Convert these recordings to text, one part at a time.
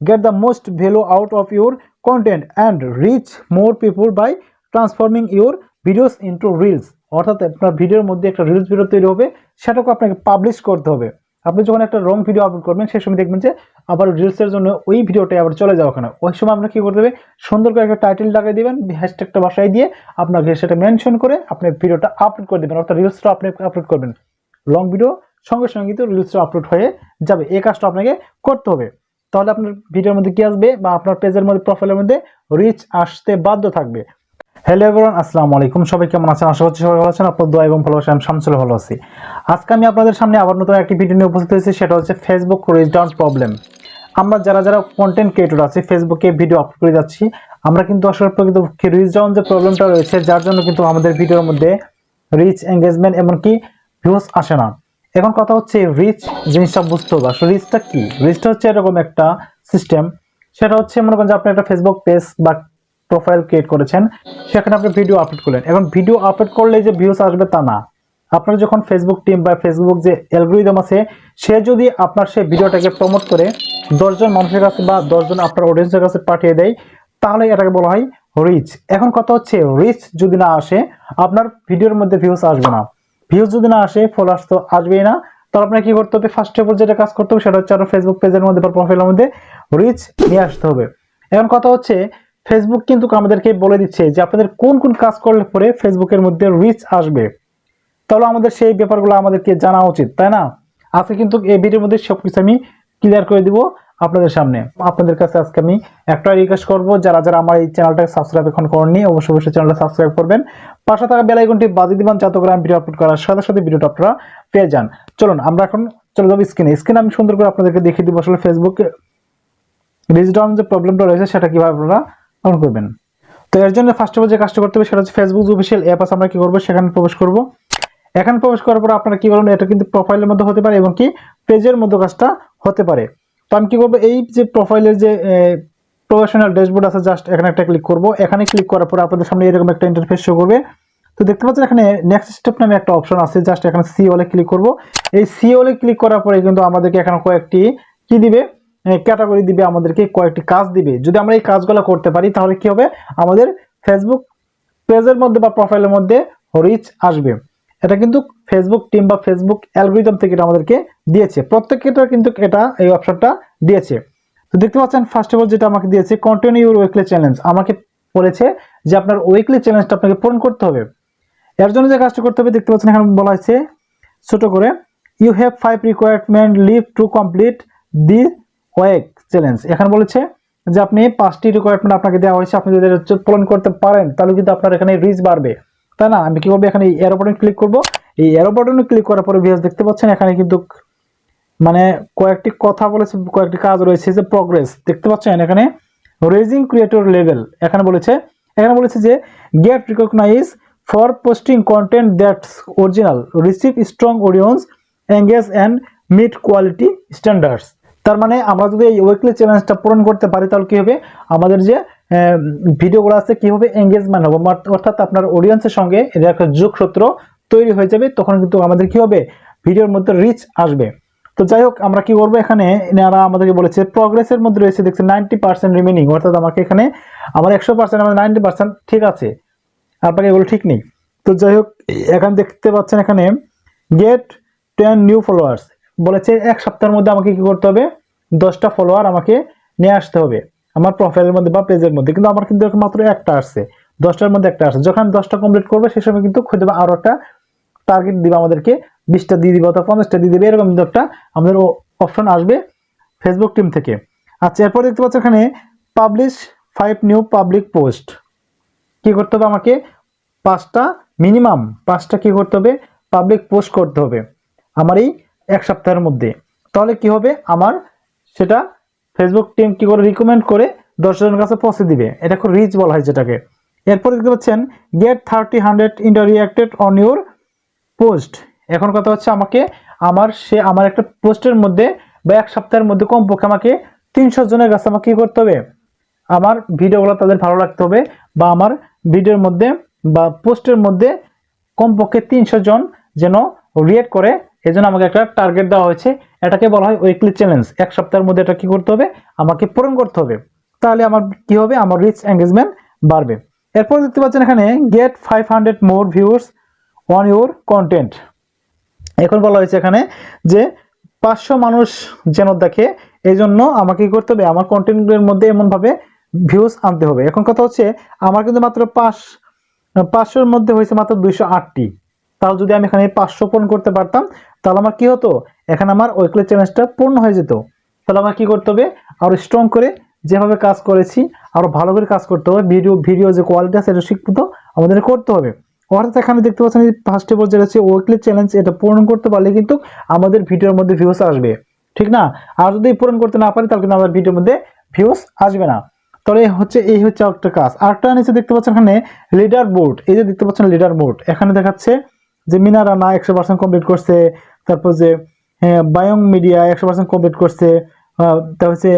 get the most value out of your content and reach more people by transforming your videos into reels. অর্থাৎ আপনার ভিডিওর মধ্যে একটা reels video তৈরি হবে সেটাকে আপনাকে পাবলিশ করতে হবে। আপনি যখন একটা রং ভিডিও আপলোড করবেন, সেই সময় দেখবেন যে আবার রিলসের জন্য ওই ভিডিওটাই আবার চলে যাওয়া ওখানে। ওই সময় আপনার কী করতে হবে? সুন্দর করে একটা টাইটেল লাগাই দিবেন হ্যাশট্যাগটা বাসায় দিয়ে আপনাকে সেটা মেনশন করে আপনি ভিডিওটা আপলোড করে দেবেন, অর্থাৎ রিলসটা আপনি আপলোড করবেন। লং ভিডিও সঙ্গে সঙ্গে কিন্তু রিলসটা আপলোড হয়ে যাবে। এই কাজটা আপনাকে করতে হবে। তাহলে আপনার ভিডিওর মধ্যে কি আসবে বা আপনার পেজের মধ্যে প্রোফাইলের মধ্যে রিচ আসতে বাধ্য থাকবে। হ্যালো এভরিওয়ান আসসালামু আলাইকুম। সবাই কেমন আছেন? আশা করছি সবাই ভালো আছেন। আপনার দোয়া এবং ভালোবাসা আমি শামসুল ভালো আছি। আজকে আমি আপনাদের সামনে আবার নতুন একটি ভিডিও নিয়ে উপস্থিত হয়েছি। সেটা হচ্ছে ফেসবুক রিচ ডাউন প্রবলেম আমরা যারা যারা কন্টেন্ট ক্রিয়েটর আছি ফেসবুকে ভিডিও আপলোড করে যাচ্ছি, আমরা কিন্তু আসলে কিন্তু রিচ ডাউন যে প্রবলেমটা রয়েছে, যার জন্য কিন্তু আমাদের ভিডিওর মধ্যে রিচ এঙ্গেজমেন্ট এমনকি ভিউজ আসে না। এখন কথা হচ্ছে রিচ জিনিসটা বুঝতে হবে। আসলে রিচটা কি? রিচটা হচ্ছে এরকম একটা সিস্টেম সেটা হচ্ছে মনে করেন যে আপনি একটা ফেসবুক পেজ বা প্রোফাইল ক্রিয়েট করেছেন, সেখানে আপনি ভিডিও আপলোড করলেন। এখন ভিডিও আপলোড করলে যে ভিউজ আসবে তা না। আপনার যখন ফেসবুক টিম বা ফেসবুক যে অ্যালগোরিদম আছে, সে যদি আপনার সেই ভিডিওটাকে প্রমোট করে, দশজন মানুষের কাছে বা দশজন আপনার অডিয়েন্সের কাছে পাঠিয়ে দেয়, তাহলে এটাকে বলা হয় রিচ এখন কথা হচ্ছে রিচ যদি না আসে, আপনার ভিডিওর মধ্যে ভিউস আসবে না। ভিউজ যদি না আসে ফলোয়ার্স তো আসবেই না। তাহলে আপনাকে কি করতে হবে? ফার্স্ট অফ অল যেটা কাজ করতে হবে, সেটা হচ্ছে আপনার ফেসবুক পেজের মধ্যে বা প্রোফাইলের মধ্যে রিচ নিয়ে আসতে হবে। এখন কথা হচ্ছে ফেসবুক কিন্তু আমাদেরকে বলে দিচ্ছে যে আপনাদের কোন কোন কাজ করলে পরে ফেসবুকের মধ্যে রিচ আসবে। তাহলে আমাদের সেই ব্যাপারগুলো আমাদেরকে জানা উচিত, তাই না? আজকে কিন্তু এই ভিডিওর মধ্যে সবকিছু আমি ক্লিয়ার করে দিব। আপনাদের সামনে। আপনাদের কাছে আজকে আমি একটা রিকোয়েস্ট করব। যারা যারা আমার এই চ্যানেলটাকে সাবস্ক্রাইব এখন করেননি, অবশ্যই অবশ্যই চ্যানেলটা সাবস্ক্রাইব করবেন। পাশে থাকা বেল আইকনটি বাজিয়ে দিবেন, যাতে করে আমি ভিডিও আপলোড করার সাথে সাথে ভিডিওটা আপনারা পেয়ে যান। চলুন, আমরা এখন চলে যাব স্ক্রিনে স্ক্রিনে আমি সুন্দর করে আপনাদেরকে দেখিয়ে দিব আসলে ফেসবুকে রিচ ডাউন যে প্রবলেমটা রয়েছে, সেটা কীভাবে আপনারা অন করবেন। তো এর জন্য ফার্স্ট অফ অল যে কাজটা করতে হবে, সেটা হচ্ছে ফেসবুক অফিসিয়াল অ্যাপ আছে, আমরা কি করব? সেখানে প্রবেশ করব। এখানে প্রবেশ করার পর আপনারা কি করবেন এটা কিন্তু প্রোফাইলের মধ্যে হতে পারে এবং কি পেজের মধ্যে কাজটা হতে পারে। তো আমি কি করব? এই যে প্রোফাইলের যে প্রফেশনাল ড্যাশবোর্ড আছে জাস্ট এখানে একটা ক্লিক করব। এখানে ক্লিক করার পর আপনাদের সামনে এরকম একটা ইন্টারফেস শো করবে। তো দেখতে পাচ্ছেন এখানে নেক্সট স্টেপ নামে একটা অপশন আছে জাস্ট এখানে সি ওলে ক্লিক করব। এই সি ওলে ক্লিক করার পরে কিন্তু আমাদেরকে এখানে কয়েকটি কি দিবে? ক্যাটাগরি দিবে, আমাদেরকে কয়েকটি কাজ দিবে। যদি আমরা এই কাজগুলো করতে পারি, তাহলে কি হবে? আমাদের ফেসবুক পেজের মধ্যে বা প্রোফাইলের মধ্যে রিচ আসবে। এটা কিন্তু ফেসবুক টিম বা ফেসবুক অ্যালগোরিদম থেকে এটা আমাদেরকে দিয়েছে। প্রত্যেকটা কিন্তু এটা এই অপশনটা দিয়েছে। তো দেখতে পাচ্ছেন ফার্স্ট অফ অল যেটা আমাকে দিয়েছে কন্টিনিউ ইউর উইকলি চ্যালেঞ্জ আমাকে বলেছে যে আপনার উইকলি চ্যালেঞ্জটা আপনাকে পূরণ করতে হবে। এর জন্য যে কাজটা করতে হবে, দেখতে পাচ্ছেন এখানে বলা হয়েছে ছোট করে you have five requirement leave to complete the wake challenge এখানে বলেছে যে আপনি পাঁচটি রিকোয়ারমেন্ট আপনাকে দেওয়া হয়েছে। আপনি যদি পূরণ করতে পারেন, তাহলে কিন্তু আপনার এখানে রিচ বাড়বে। তাই না? আমি কি করব এখানে বাটন ক্লিক করব? এই এরো বাটনে ক্লিক করার পরে ভিউজ দেখতে পাচ্ছেন, এখানে কিন্তু মানে কয়েকটি কথা বলেছে, কয়েকটি কাজ রয়েছে যে প্রগ্রেস দেখতে পাচ্ছেন এখানে রেজিং ক্রিয়েটর লেভেল এখানে বলেছে এখানে বলেছে যে get recognise for posting content that's original receive strong audience engage and meet quality standards তার মানে আমরা যদি এই উইকলি চ্যালেঞ্জটা পূরণ করতে পারি, তাহলে কি হবে? আমাদের যে ভিডিওগুলো আছে কি হবে এঙ্গেজমেন্ট হবে? অর্থাৎ আপনার অডিয়েন্সের সঙ্গে এদের একটা যোগসূত্র তৈরি হয়ে যাবে, তখন কিন্তু আমাদের কি হবে? ভিডিওর মধ্যে রিচ আসবে। তো যাই হোক, আমরা কি করব এখানে? এনারা আমাদেরকে বলেছে প্রগ্রেসের মধ্যে রয়েছে দেখছে নাইনটি পার্সেন্ট রিমেনিং অর্থাৎ আমাকে এখানে আমার একশো পার্সেন্ট আমার নাইনটি পার্সেন্ট ঠিক আছে। আপনাকে এগুলো ঠিক নেই। তো যাই হোক, এখানে দেখতে পাচ্ছেন এখানে গেট টেন নিউ ফলোয়ার্স বলেছে, এক সপ্তাহের মধ্যে আমাকে কি করতে হবে? দশটা ফলোয়ার আমাকে নিয়ে আসতে হবে। আমার প্রোফাইলের মধ্যে বা পেজের মধ্যে। কিন্তু আমার কিন্তু মাত্র একটা আসছে। দশটার মধ্যে একটা আসছে। যখন দশটা কমপ্লিট করবে সেই সময় কিন্তু খুঁজে আরও একটা টার্গেট দিবে আমাদেরকে বিশটা দিয়ে দিবে অথবা পঞ্চাশটা দিয়ে দিবে, এরকম একটা আমাদের অপশন আসবে ফেসবুক টিম থেকে। আচ্ছা এরপর দেখতে পাচ্ছ এখানে publish five new public post কি করতে হবে আমাকে? পাঁচটা মিনিমাম পাঁচটা কি করতে হবে? পাবলিক পোস্ট করতে হবে আমার এই এক সপ্তাহের মধ্যে। তাহলে কি হবে? আমার সেটা ফেসবুক টিম কি করে রিকমেন্ড করে দশজনের কাছে পৌঁছে দিবে। এটা খুব রিচ বলা হয় যেটাকে। এরপর দেখতে পাচ্ছেন get thirty hundred interacted on your post. এখন কথা হচ্ছে আমাকে আমার সে আমার একটা পোস্টের মধ্যে বা এক সপ্তাহের মধ্যে কমপক্ষে আমাকে তিনশো জনের কাছে আমাকে কী করতে হবে? আমার ভিডিওগুলো তাদের ভালো রাখতে হবে বা আমার ভিডিওর মধ্যে বা পোস্টের মধ্যে কমপক্ষে তিনশো জন যেন রিয়েক্ট করে। এই জন্য আমাকে একটা টার্গেট দেওয়া হয়েছে। এটাকে বলা হয় উইকলি চ্যালেঞ্জ এক সপ্তাহের মধ্যে এটা কী করতে হবে? আমাকে পূরণ করতে হবে। তাহলে আমার কি হবে? আমার রিচ এঙ্গেজমেন্ট বাড়বে। এরপর দেখতে পাচ্ছেন এখানে get five hundred more viewers on your content এখন বলা হয়েছে এখানে যে পাঁচশো মানুষ যেন দেখে এই জন্য আমাকে কী করতে হবে? আমার কন্টেন্টের মধ্যে এমনভাবে ভিউজ আনতে হবে। এখন কথা হচ্ছে, আমার কিন্তু মাত্র পাঁচ, পাঁচশোর মধ্যে হয়েছে মাত্র দুইশো আটটি। তাহলে যদি আমি এখানে পাঁচশো পূরণ করতে পারতাম, তাহলে আমার কি হতো? এখানে আমার ওয়েকলি চ্যালেঞ্জটা পূর্ণ হয়ে যেত। তাহলে আমার কি করতে হবে? আরও স্ট্রং করে যেভাবে কাজ করেছি আরও ভালো করে কাজ করতে হবে। ভিডিও ভিডিও যে কোয়ালিটি আছে, এটা শিখতে আমাদের করতে হবে। অর্থাৎ এখানে দেখতে পাচ্ছেন ফার্স্ট অফ অল যেটা ওয়েকলি চ্যালেঞ্জ এটা পূরণ করতে পারলে কিন্তু আমাদের ভিডিওর মধ্যে ভিউস আসবে। ঠিক না? আর যদি পূরণ করতে না পারি, তাহলে কিন্তু আমাদের ভিডিওর মধ্যে ভিউস আসবে না। তাহলে হচ্ছে, এই হচ্ছে একটা কাজ। আরেকটা নিচে দেখতে পাচ্ছেন এখানে লিডার বোর্ড এই যে দেখতে পাচ্ছেন লিডার বোর্ড এখানে দেখাচ্ছে যে মিনা রানা একশো পার্সেন্ট কমপ্লিট করছে, তারপর যে বায়ং মিডিয়া একশো পার্সেন্ট কমপ্লিট করছে তারপর হচ্ছে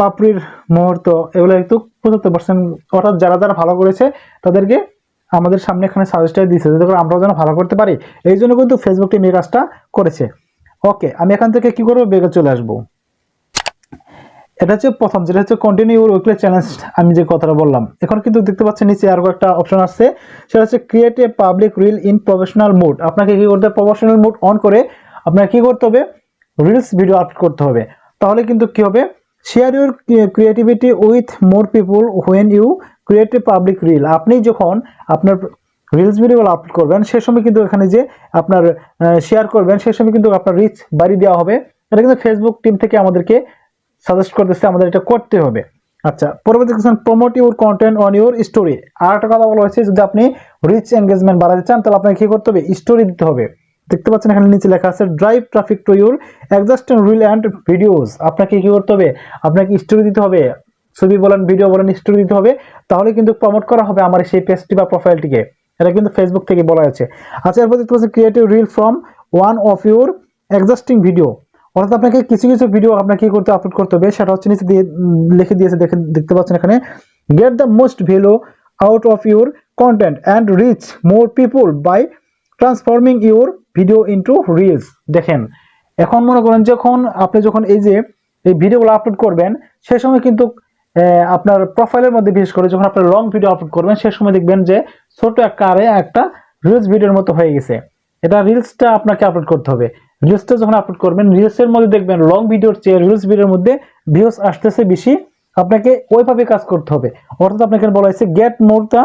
পাপড়ির মুহূর্ত, এগুলো একটু পঁচাত্তর পার্সেন্ট অর্থাৎ যারা যারা ভালো করেছে, তাদেরকে আমাদের সামনে এখানে সাজেস্টার দিয়েছে করে আমরাও যেন ভালো করতে পারি। এই জন্য কিন্তু ফেসবুক টিম এই কাজটা করেছে। ওকে আমি এখান থেকে কি করব? বেগে চলে আসব। এটা হচ্ছে প্রথম, যেটা হচ্ছে কন্টিনিউ উইকলি চ্যালেঞ্জ আমি যে কথাটা বললাম। এখন কিন্তু দেখতে পাচ্ছেন নিচে আরও একটা অপশন আসছে। সেটা হচ্ছে create a public reel in professional mode আপনাকে কি করতে হবে? প্রফেশনাল মোড অন করে আপনাকে কি করতে হবে? রিলস ভিডিও আপলোড করতে হবে। তাহলে কিন্তু কি হবে? Share your creativity with more people when you create a public reel আপনি যখন আপনার রিলস ভিডিও আপলোড করবেন, সে সময় কিন্তু এখানে যে আপনার শেয়ার করবেন সেই সময় কিন্তু আপনার রিচ বাড়িয়ে দেওয়া হবে। এটা কিন্তু ফেসবুক টিম থেকে আমাদেরকে সাজেস্ট করতেছে, আমাদের এটা করতে হবে। আচ্ছা পরবর্তী question promote your content on your story আর একটা কথা বলা হয়েছে, যদি আপনি রিচ এঙ্গেজমেন্ট বাড়াতে চান, তাহলে আপনাকে কি করতে হবে? স্টোরি দিতে হবে। দেখতে পাচ্ছেন এখানে নিচে লেখা আছে drive traffic to your existing reel and videos আপনাকে কি করতে হবে? আপনাকে স্টোরি দিতে হবে। ছবি বলেন ভিডিও বলেন স্টোরি দিতে হবে। তাহলে কিন্তু প্রমোট করা হবে আমার সেই পেজটি বা প্রোফাইলটিকে এটা কিন্তু ফেসবুক থেকে বলা হয়েছে। আচ্ছা এরপর দেখতে পাচ্ছেন creative reel from one of your existing video অর্থাৎ আপনাকে কিছু কিছু ভিডিও আপনাকে কি করতে আপলোড করতে হবে। সেটা হচ্ছে নিচে দিয়ে লিখে দিয়েছে, দেখে, দেখতে পাচ্ছেন এখানে। Get the most value out of your content and reach more people by transforming your video into reels দেখেন, এখন মনে করেন যখন আপনি যখন এই যে, এই ভিডিওগুলো আপলোড করবেন, সে সময় কিন্তু আপনার প্রোফাইলের মধ্যে, বিশেষ করে যখন আপনার লং ভিডিও আপলোড করবেন, সে সময় দেখবেন যে ছোট একটা আরে একটা রিলস ভিডিওর মতো হয়ে গেছে। এটা রিলসটা আপনাকে আপলোড করতে হবে। রিলসটা যখন আপলোড করবেন রিলসের মধ্যে দেখবেন লং ভিডিওর চেয়ে রিলস ভিডিওর মধ্যে ভিউস আসতেছে বেশি। আপনাকে ওইভাবে কাজ করতে হবে। অর্থাৎ আপনাকে বলা হয়েছে get more the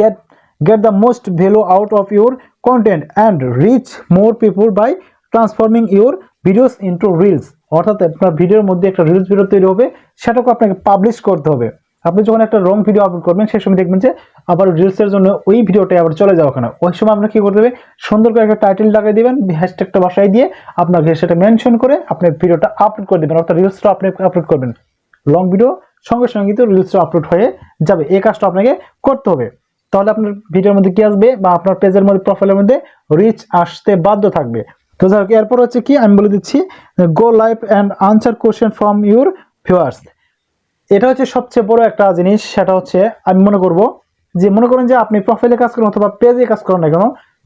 get get the most value out of your content and reach more people by transforming your videos into reels. অর্থাৎ আপনার ভিডিওর মধ্যে একটা রিলস ভিডিও তৈরি হবে, সেটাকে আপনাকে পাবলিশ করতে হবে। আপনি যখন একটা রং ভিডিও আপলোড করবেন, সেই সময় দেখবেন যে আবার রিলসের জন্য ওই ভিডিওটাই আবার চলে যাওয়া ওখানে ওই সময় আপনাকে কি করতে হবে? সুন্দর করে একটা টাইটেল লাগাই দিবেন হ্যাশট্যাগটা বাসায় দিয়ে আপনাকে সেটা মেনশন করে আপনি ভিডিওটা আপলোড করে দেবেন, অর্থাৎ রিলসটা আপনি আপলোড করবেন। লং ভিডিও সঙ্গে সঙ্গে কিন্তু রিলসটা আপলোড হয়ে যাবে। এই কাজটা আপনাকে করতে হবে। তাহলে আপনার ভিডিওর মধ্যে কী আসবে? বা আপনার পেজের মধ্যে প্রোফাইলের মধ্যে রিচ আসতে বাধ্য থাকবে। তো যাই হোক, এরপর হচ্ছে কি, আমি বলে দিচ্ছি go live and answer question from your viewers এটা হচ্ছে সবচেয়ে বড় একটা জিনিস, সেটা হচ্ছে আমি মনে করব যে, মনে করেন যে আপনি প্রোফাইলে কাজ করেন অথবা পেজে কাজ করেন না কেন,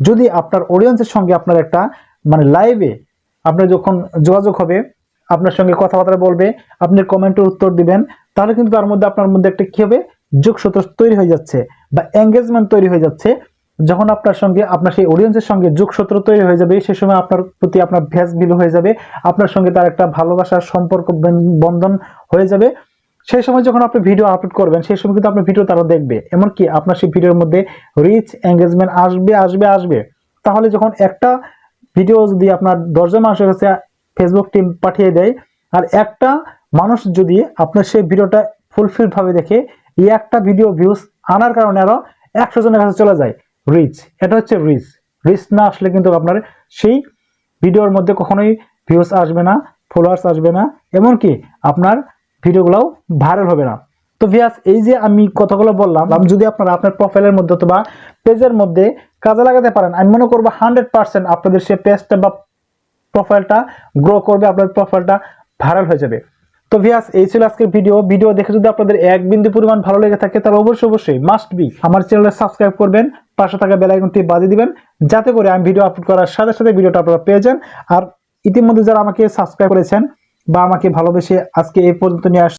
যদি আপনার অডিয়েন্সের সঙ্গে আপনার একটা মানে লাইভে আপনার যখন যোগাযোগ হবে, আপনার সঙ্গে কথাবার্তা বলবে, আপনি কমেন্টের উত্তর দিবেন, তাহলে কিন্তু তার মধ্যে আপনার মধ্যে একটা কি হবে? যোগসূত্র তৈরি হয়ে যাচ্ছে বা এঙ্গেজমেন্ট তৈরি হয়ে যাচ্ছে। যখন আপনার সঙ্গে, আপনার সেই অডিয়েন্সের সঙ্গে যোগসূত্র তৈরি হয়ে যাবে সেই সময় আপনার প্রতি আপনার ভ্যাস বিলো হয়ে যাবে, আপনার সঙ্গে তার একটা ভালোবাসার সম্পর্ক বন্ধন হয়ে যাবে। সেই সময় যখন আপনি ভিডিও আপলোড করবেন, সেই সময় কিন্তু আপনার ভিডিও তারা দেখবে। এমনকি আপনার সেই ভিডিওর মধ্যে রিচ এঙ্গেজমেন্ট আসবে আসবে আসবে। তাহলে যখন একটা ভিডিও যদি আপনার দশজন মানুষের কাছে ফেসবুক টিম পাঠিয়ে দেয়, আর একটা মানুষ যদি আপনার সেই ভিডিওটা ফুলফিল ভাবে দেখে, এই একটা ভিডিও ভিউজ আনার কারণে আরও একশো জনের কাছে চলে যায়। রিচ এটা হচ্ছে রিচ রিচ না আসলে কিন্তু আপনার সেই ভিডিওর মধ্যে কখনোই ভিউজ আসবে না ফলোয়ার্স আসবে না, এমনকি আপনার ভিডিওগুলোও ভাইরাল হবে না। তো ভিয়াস এই যে আমি কথাগুলো বললাম যদি আপনারা আপনার প্রোফাইলের মধ্যে অথবা পেজের মধ্যে কাজে লাগাতে পারেন, আমি মনে করব হান্ড্রেড পার্সেন্ট আপনাদের সে পেজটা বা প্রোফাইলটা গ্রো করবে, আপনার প্রোফাইলটা ভাইরাল হয়ে যাবে। তো ভিয়াস, এই ছিল আজকের ভিডিও। ভিডিও দেখে যদি আপনাদের এক বিন্দু পরিমাণ ভালো লেগে থাকে, তাহলে অবশ্যই অবশ্যই মাস্ট বি আমার চ্যানেলে সাবস্ক্রাইব করবেন, পাশে থাকা বেলাইকনটি বাজিয়ে দিবেন, যাতে করে আমি ভিডিও আপলোড করার সাথে সাথে ভিডিওটা আপনারা পেয়ে যান। আর ইতিমধ্যে যারা আমাকে সাবস্ক্রাইব করেছেন বা আমাকে ভালোবেসে আজকে এই পর্যন্ত নিয়ে আস